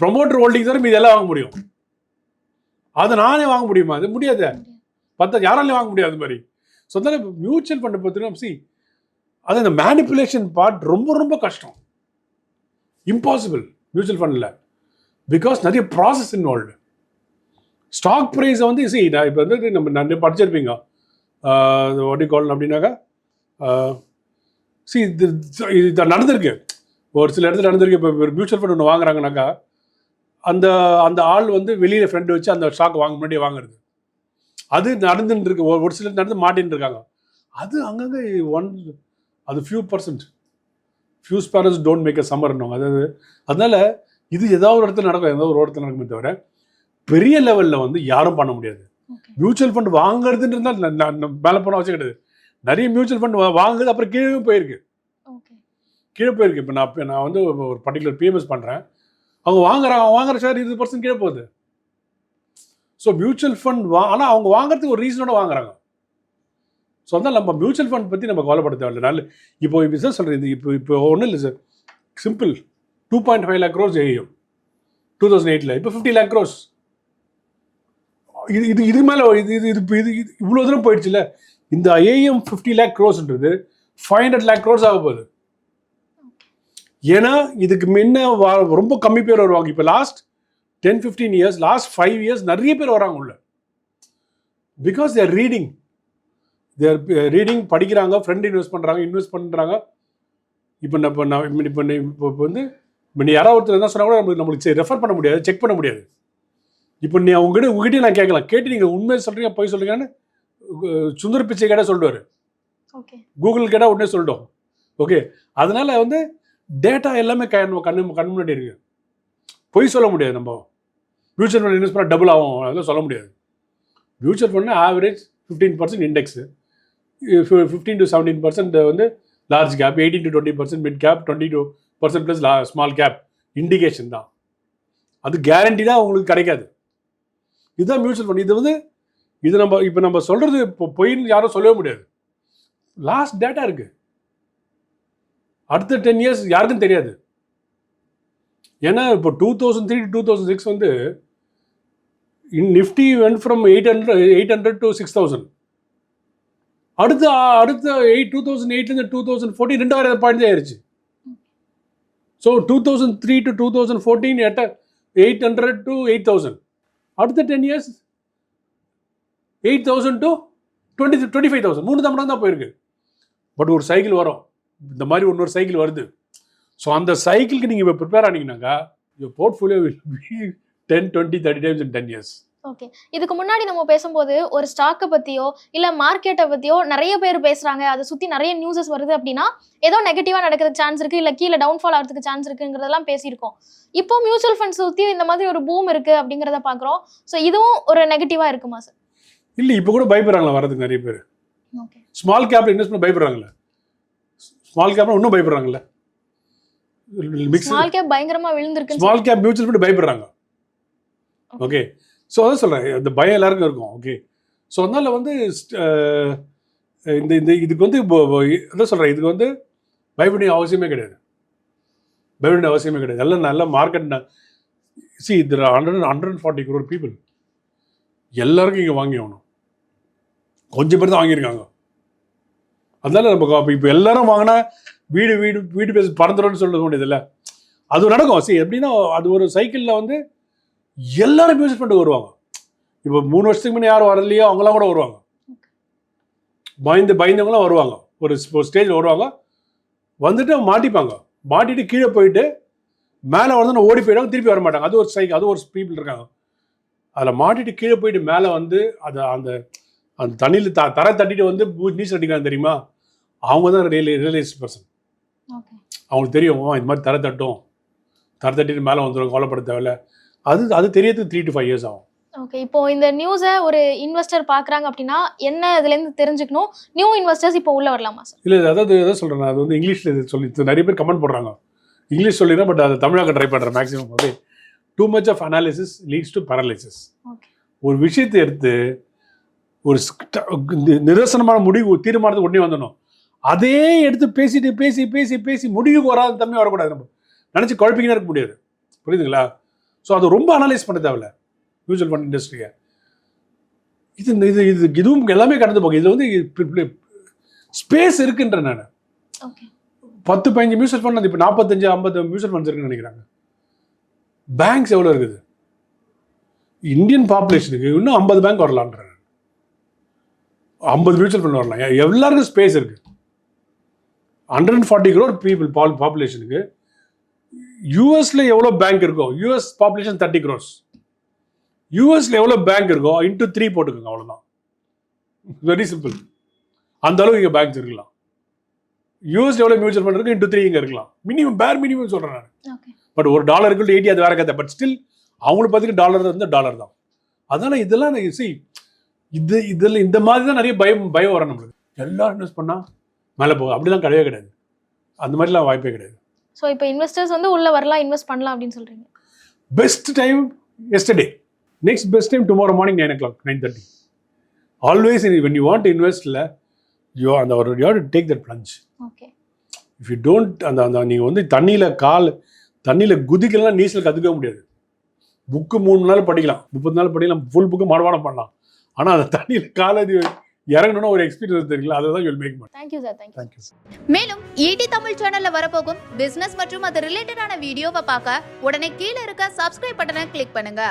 ப்ரொமோட்டர் ஹோல்டிங் தவிர மீது எல்லாம் வாங்க முடியும். அதை நானே வாங்க முடியுமா? அது முடியாது. பத்து யாராலையும் வாங்க முடியாது அது மாதிரி. ஸோ அதனால மியூச்சுவல் ஃபண்டை பார்த்தீங்கன்னா சி அது இந்த மேனிப்புலேஷன் பார்ட் ரொம்ப ரொம்ப கஷ்டம். இம்பாசிபிள் மியூச்சுவல் ஃபண்டில் பிகாஸ் நிறைய ப்ராசஸ் இன்வால்வ்டு ஸ்டாக் ப்ரைஸை வந்து சி நான் இப்போ வந்து நம்ம நிறைய படிச்சிருப்பீங்க. வாட்டி கால் அப்படின்னாக்கா சி இது இது நடந்திருக்கு. ஒரு சில இடத்துல நடந்திருக்கு. இப்போ ஒரு மியூச்சுவல் ஃபண்ட் ஒன்று வாங்குறாங்கனாக்கா அந்த அந்த ஆள் வந்து வெளியில் ஃப்ரெண்டு வச்சு அந்த ஸ்டாக் வாங்க முன்னாடியே வாங்குறது. அது நடந்துட்டு இருக்கு. ஒரு- ஒரு சிலர் நடந்து மாட்டின்னு இருக்காங்க. அது அங்கங்கே ஒன் அது few percent few sparrows don't make a சம்மர்னுவாங்க அதாவது அதனால இது ஏதாவது ஒரு இடத்துல நடக்கும் ஏதாவது ஒரு இடத்துல நடக்குமே தவிர பெரிய லெவலில் வந்து யாரும் பண்ண முடியாது. மியூச்சுவல் ஃபண்ட் வாங்குறதுன்றது மேலே போன அவசியம் கிடையாது. நிறைய மியூச்சுவல் ஃபண்ட் வாங்குது அப்புறம் கீழே போயிருக்கு. கீழே போயிருக்கு. இப்போ நான் நான் வந்து ஒரு பர்டிகுலர் பிஎம்எஸ் பண்ணுறேன் அவங்க வாங்குறாங்க அவங்க வாங்குற ஷேர் இருபது பர்சன்ட் கீழே போகுது. ஸோ மியூச்சுவல் ஃபண்ட் வா ஆனால் அவங்க வாங்குறதுக்கு ஒரு ரீசனோட வாங்குறாங்க. ஸோ அதனால் நம்ம மியூச்சுவல் ஃபண்ட் பற்றி நம்ம கவலைப்பட தேவையில்லை. நல்ல இப்போ இப்போ சார் இது இப்போ இப்போ ஒன்றும் இல்லை sir simple two point five lakh crore ஏயும் டூ தௌசண்ட் எயிட்டில் இப்போ ஃபிஃப்டி லேக் க்ரோஸ் இது இது இது மேலே இது இது இது இது இவ்வளோ தூரம் போயிடுச்சுல்ல? இந்த ஏஎம் ஃபிஃப்டி லேக் க்ரோஸ்ன்றது ஃபைவ் ஹண்ட்ரட் லேக் க்ரோஸ் ஆக போகுது. ஏன்னா இதுக்கு முன்ன ரொம்ப கம்மி பேர் வருவாங்க. இப்போ last ten fifteen years last five years நிறைய பேர் வராங்க உள்ள. Because they're reading they're reading படிக்கிறாங்க ஃப்ரெண்ட் இன்வெஸ்ட் பண்ணுறாங்க இன்வெஸ்ட் பண்ணுறாங்க இப்போ நான் இப்போ நான் இப்போ இப்போ வந்து இப்போ நீ யாராவது ஒருத்தர் என்ன சொன்னா கூட நம்மளுக்கு நம்மளுக்கு ரெஃபர் பண்ண முடியாது செக் பண்ண முடியாது. இப்போ நீ உங்ககிட்ட உங்ககிட்டயே நான் கேட்கலாம். கேட்டு நீங்கள் உண்மையை சொல்கிறீங்க போய் சொல்லுங்கன்னு அஹ், சுந்தர் பிச்சை கேட்டால் சொல்லுவார். ஓகே கூகுள் கேட்டால் உடனே சொல்லிட்டோம் ஓகே அதனால வந்து டேட்டா எல்லாமே கண் கண்ணு கண் முன்னாடி இருக்கு. பொய் சொல்ல முடியாது நம்ம. மியூச்சுவல் ஃபண்ட் இன்வெஸ்ட் பண்ணால் டபுள் ஆகும் அதெல்லாம் சொல்ல முடியாது. Mutual fund average fifteen percent index fifteen to seventeen percent வந்து large cap eighteen to twenty percent mid cap twenty two percent plus small cap indication தான். அது கேரண்டிடாக உங்களுக்கு கிடைக்காது. இதுதான் மியூச்சுவல் ஃபண்ட் இது வந்து இது நம்ம இப்போ நம்ம சொல்கிறது இப்போ பொய்ன்னு யாரும் சொல்லவே முடியாது. லாஸ்ட் டேட்டா இருக்கு. அடுத்த டென் இயர்ஸ் யாருக்கும் தெரியாது. ஏன்னா இப்போ two thousand three two thousand six வந்து Nifty when from eight hundred eight hundred to six thousand அடுத்த அடுத்த எயிட் டூ தௌசண்ட் எயிட்லேருந்து டூ தௌசண்ட் ஃபோர்டீன் ரெண்டாயிரம் பாயிண்ட் தான் so two thousand three to two thousand fourteen எட்ட eight hundred to eight thousand அடுத்த ten years eight thousand to twenty twenty five thousand மூணு தான் தான் போயிருக்கு. பட் ஒரு சைக்கிள் வரும். இந்த மாதிரி இன்னொரு சைக்கிள் வருது. ஸோ அந்த சைக்கிளுக்கு நீங்கள் இப்போ prepare ஆனீங்கன்னாக்கா your portfolio will be ten twenty thirty times in ten years okay இதுக்கு முன்னாடி நம்ம பேசும்போது ஒரு ஸ்டாக்கை பத்தியோ இல்ல மார்க்கெட்டை பத்தியோ நிறைய பேர் பேசுறாங்க. அதை சுத்தி நிறைய நியூஸஸ் வருது அப்படின்னா ஏதோ நெகட்டிவா நடக்கிறதுக்கு சான்ஸ் இருக்கு இல்ல கீழே டவுன்ஃபால் ஆகிறதுக்கு சான்ஸ் இருக்குங்கிறதெல்லாம் பேசியிருக்கோம். இப்போ மியூச்சுவல் ஃபண்ட்ஸ் சுத்தி இந்த மாதிரி ஒரு பூம் இருக்கு அப்படிங்கிறத பாக்குறோம் ஸோ இதுவும் ஒரு நெகட்டிவா இருக்குமா சார் இல்லை இப்போ கூட பயப்படுறாங்களா வரதுக்கு நிறைய பேர்? ஓகே ஸ்மால் கேப்ல இன்வெஸ்ட் பண்ண பயப்படுறாங்களே? ஸ்மால் கேப்ல இன்னும் பயப்படுறாங்கல்ல? ஸ்மால் கேப் பயங்கரமா விழுந்திருக்குன்னு ஸ்மால் கேப் மியூச்சுவல் ஃபண்ட் பயப்படுறாங்க. ஓகே ஸோ அதான் சொல்கிறேன் இந்த பயம் எல்லாருக்கும் இருக்கும். ஓகே ஸோ அதனால் வந்து இந்த இந்த இதுக்கு வந்து இப்போ- என்ன அதான் சொல்கிறேன் இதுக்கு வந்து பயப்படிய அவசியமே கிடையாது. பயப்படிய அவசியமே கிடையாது. எல்லாம் நல்ல மார்க்கெட் சி இதில் hundred hundred forty crore people எல்லாருக்கும் இங்கே வாங்கி ஆகணும். கொஞ்சம் பேர் தான் வாங்கியிருக்காங்க. அதனால நம்ம இப்போ எல்லாரும் வாங்கினா வீடு வீடு வீடு பேச பறந்துடும் சொல்ல இல்லை அது நடக்கும். சி எப்படின்னா அது ஒரு சைக்கிளில் வந்து எல்லாரும் மியூசிக் பண்ணிட்டு வருவாங்க. இப்போ மூணு வருஷத்துக்கு முன்னே யாரும் வரலையோ அவங்களாம் கூட வருவாங்க. பயந்து பயந்தவங்களாம் வருவாங்க. ஒரு ஸ்டேஜில் வருவாங்க. வந்துட்டு மாட்டிப்பாங்க. மாட்டிட்டு கீழே போயிட்டு மேலே வந்து ஓடி போயிடுவாங்க திருப்பி வர மாட்டாங்க. அது ஒரு சைக்கிள் அது ஒரு பீப்புள் இருக்காங்க. அதில் மாட்டிட்டு கீழே போயிட்டு மேலே வந்து அது அந்த அந்த தண்ணியில் த தரை தட்டிட்டு வந்து நீச்சல் அடிக்கிறாங்க தெரியுமா? அவங்க தான் ரியல் ரியலைஸ்ட் பர்சன் அவங்களுக்கு தெரியும் இந்த மாதிரி தரை தட்டும். தரை தட்டிட்டு மேலே வந்துடும் கவலைப்பட தேவையில்ல. அது அது தெரியறதுக்கு த்ரீ டு ஃபைவ் இயர்ஸ் ஆகும். ஓகே இப்போ இந்த நியூஸை ஒரு இன்வெஸ்டர் பாக்குறாங்க அப்படின்னா என்ன இதுல இருந்து தெரிஞ்சுக்கணும்? நியூ இன்வெஸ்டர்ஸ் இப்போ உள்ள வரலாமா சார் இல்லை அதாவது எதை சொல்கிறேன் அது வந்து இங்கிலீஷில் இது சொல்லி நிறைய பேர் கமெண்ட் போடுறாங்க. இங்கிலீஷ் சொல்லிடுறேன் பட் அதை தமிழாக்க ட்ரை பண்ணுறேன் maximum okay too much of analysis leads to paralysis ஒரு விஷயத்தை எடுத்து ஒரு நிரசனமான முடிவு தீர்மானத்துக்கு உடனே வந்துடணும். அதே எடுத்து பேசிட்டு பேசி பேசி பேசி முடிவுக்கு வராத தன்மை வரக்கூடாது நம்ம. நினச்சி குழப்பிக்கினே இருக்க முடியாது. புரியுதுங்களா? ஸோ அது ரொம்ப அனலைஸ் பண்ண தேவையில்ல. மியூச்சுவல் ஃபண்ட் இண்டஸ்ட்ரியை இது இது இது இதுவும் எல்லாமே கடந்து போகும். இது வந்து ஸ்பேஸ் இருக்குன்ற நான். பத்து பதினஞ்சு மியூச்சுவல் ஃபண்ட் இப்போ நாற்பத்தஞ்சு ஐம்பது மியூச்சுவல் ஃபண்ட்ஸ் இருக்குன்னு நினைக்கிறாங்க. பேங்க்ஸ் எவ்வளோ இருக்குது? இந்தியன் பாப்புலேஷனுக்கு இன்னும் ஐம்பது பேங்க் வரலான்றேன் ஐம்பது மியூச்சுவல் ஃபண்ட் வரலாம். எல்லாருக்கும் ஸ்பேஸ் இருக்கு. Hundred and forty crore people பால் பாப்புலேஷனுக்கு யூஎஸ்ல எவ்வளோ பேங்க் இருக்கோ யூஎஸ் பாப்புலேஷன் தேர்ட்டி க்ரோர்ஸ் யூஎஸ்ல எவ்வளோ பேங்க் இருக்கோ இன்டூ த்ரீ போட்டுக்கோங்க அவ்வளோதான் வெரி சிம்பிள் அந்த அளவுக்கு இங்கே பேங்க்ஸ் இருக்கலாம். யூஎஸ் எவ்வளோ மியூச்சுவல் ஃபண்ட் இருக்கு இன்டூ த்ரீ இங்கே இருக்கலாம். மினிமம் பேர் மினிமம் சொல்கிறேன் நான். பட் ஒரு டாலருக்கு எயிட்டி அது வேற கதை. பட் ஸ்டில் அவங்களுக்கு பார்த்தீங்கன்னா டாலர் வந்து டாலர் தான். அதனால இதெல்லாம் சி இது இதில் இந்த மாதிரி தான் நிறைய பயம் பயம் வரும் நம்மளுக்கு. எல்லாரும் இன்வெஸ்ட் பண்ணால் மேலே போகும் அப்படிலாம் கிடையவே கிடையாது. அந்த மாதிரிலாம் வாய்ப்பே கிடையாது. ஸோ இப்போ இன்வெஸ்டர்ஸ் வந்து உள்ள வரலாம் இன்வெஸ்ட் பண்ணலாம் அப்படின்னு சொல்றீங்க. Best time yesterday next best time tomorrow morning nine o'clock nine thirty always when you want இன்வெஸ்ட்ல you அந்த ஒரு you to take that plunge okay if you don't அந்த அந்த நீங்கள் வந்து தண்ணியில் கால் தண்ணியில் குதிக்கலாம் நீச்சல் கற்றுக்க முடியாது. புக்கு மூணு நேரம் படிக்கலாம் முப்பது நாள் படிக்கலாம் ஃபுல் புக்கு மனப்பாடம் பண்ணலாம். ஆனால் அந்த தண்ணியில் கால் இறங்கணும்னா ஒரு எக்ஸ்பீரியன்ஸ் தெரியல அதை தான் யூல் மேக் பண்ண thank you sir thank you மேலும் ஈடி தமிழ் சேனல்ல வரப்போகும் பிசினஸ் மற்றும் அது ரிலேட்டடான வீடியோவை பார்க்க உடனே கீழே இருக்க சப்ஸ்கிரைப் பட்டனை கிளிக் பண்ணுங்க.